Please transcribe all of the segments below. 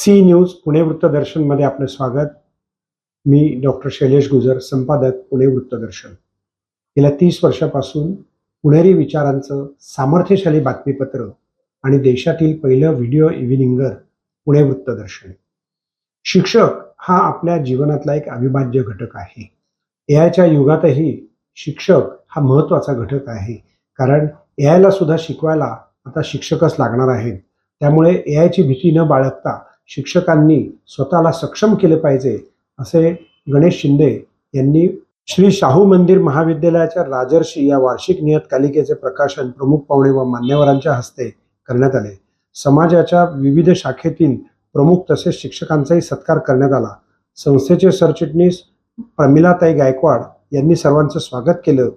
C news Pune वृत्तदर्शनमध्ये आपलं स्वागत. मी doctor Shailesh गुजर संपादक पुणे वृत्तदर्शन. गेल्या तीस वर्षापासून पुणेरी विचारांचं सामर्थ्यशाली बातमीपत्र आणि देशातील पहिलं व्हिडिओ इव्हिनिंगर पुणे वृत्तदर्शन. शिक्षक हा आपल्या जीवनातला एक अविभाज्य घटक आहे. ए आयच्या युगातही शिक्षक हा महत्त्वाचा घटक आहे. कारण ए आयला सुद्धा शिकवायला आता शिक्षकच लागणार आहेत. त्यामुळे ए भीती न बाळगता शिक्षकांनी स्वतःला सक्षम केले पाहिजे असे गणेश शिंदे यांनी श्री शाहू मंदिर महाविद्यालयाच्या राजर्षी या वार्षिक नियतकालिकेचे प्रकाशन प्रमुख पाहुणे व मान्यवरांच्या हस्ते करण्यात आले. समाजाच्या विविध शाखेतील प्रमुख तसेच शिक्षकांचाही सत्कार करण्यात आला. संस्थेचे सरचिटणीस प्रमिलाताई गायकवाड यांनी सर्वांचं स्वागत केलं.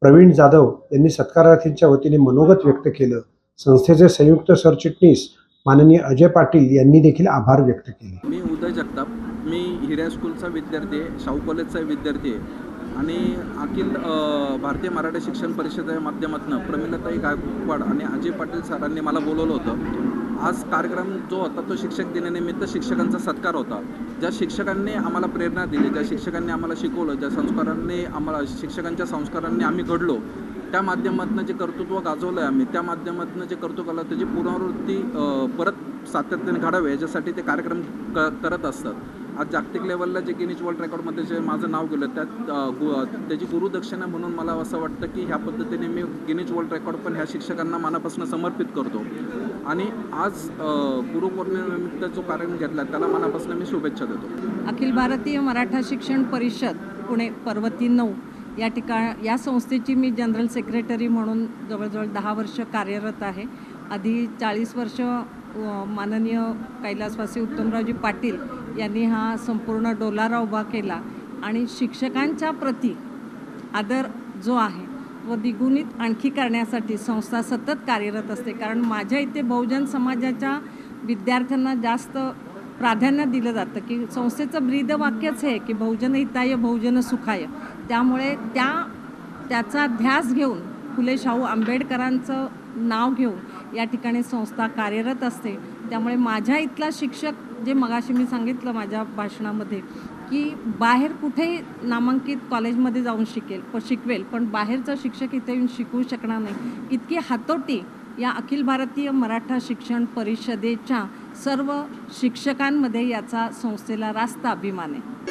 प्रवीण जाधव यांनी सत्कारार्थींच्या वतीने मनोगत व्यक्त केलं. संस्थेचे संयुक्त सरचिटणीस माननीय अजय पाटील यांनी देखील आभार व्यक्त केले. मी उदय जगताप. मी हिऱ्या स्कूलचा विद्यार्थी आहे शाहू कॉलेजचा विद्यार्थी आहे. आणि अखिल भारतीय मराठी शिक्षण परिषदेच्या माध्यमातून प्रमिलाताई गायकवाड आणि अजय पाटील सरांनी मला बोलवलं होतं. आज कार्यक्रम जो होता तो शिक्षक दिनानिमित्त शिक्षकांचा सत्कार होता. ज्या शिक्षकांनी आम्हाला प्रेरणा दिली ज्या शिक्षकांनी आम्हाला शिकवलं ज्या संस्कारांनी आम्हाला शिक्षकांच्या संस्कारांनी आम्ही घडलो त्या माध्यमातून जे कर्तृत्व गाजवलं आहे आम्ही त्या माध्यमातून जे कर्तृत्व त्याची पुनरावृत्ती परत सातत्याने घडावे याच्यासाठी ते कार्यक्रम क करत असतात. आज जागतिक लेवलला जे गिनीज वर्ल्ड रेकॉर्डमध्ये जे माझं नाव गेलं त्यात गु त्याची गुरुदक्षिणा म्हणून मला असं वाटतं की ह्या पद्धतीने मी गिनीज वर्ल्ड रेकॉर्ड पण ह्या शिक्षकांना मनापासून समर्पित करतो. आणि आज गुरुपौर्णिमेनिमित्त जो कार्यक्रम घेतला त्याला मनापासून मी शुभेच्छा देतो. अखिल भारतीय मराठा शिक्षण परिषद पुणे पर्वती नऊ या ठिकाण या संस्थेची मी जनरल सेक्रेटरी म्हणून जवळजवळ दहा वर्ष कार्यरत आहे. आधी चाळीस वर्ष माननीय कैलासवासी उत्तमरावजी पाटील यांनी हा संपूर्ण डोलारा उभा केला आणि शिक्षकांच्या प्रती आदर जो आहे व द्विगुणित आणखी करण्यासाठी संस्था सतत कार्यरत असते. कारण माझ्या इथे बहुजन समाजाच्या विद्यार्थ्यांना जास्त प्राधान्य दिलं जातं की संस्थेचं ब्रीद वाक्यच आहे की बहुजन हिताय बहुजन सुखाय. त्यामुळे त्या त्याचा ध्यास घेऊन फुले शाहू आंबेडकरांचं नाव घेऊन या ठिकाणी संस्था कार्यरत असते. त्यामुळे माझ्या इथला शिक्षक जे मगाशी मी सांगितलं माझ्या भाषणामध्ये की बाहेर कुठेही नामांकित कॉलेजमध्ये जाऊन शिकेल प शिकवेल पण बाहेरचा शिक्षक इथे येऊन शिकवू शकणार नाही. इतकी हातोटी या अखिल भारतीय मराठा शिक्षण परिषदेच्या सर्व शिक्षकांमध्ये याचा संस्थेला रास्त अभिमान आहे.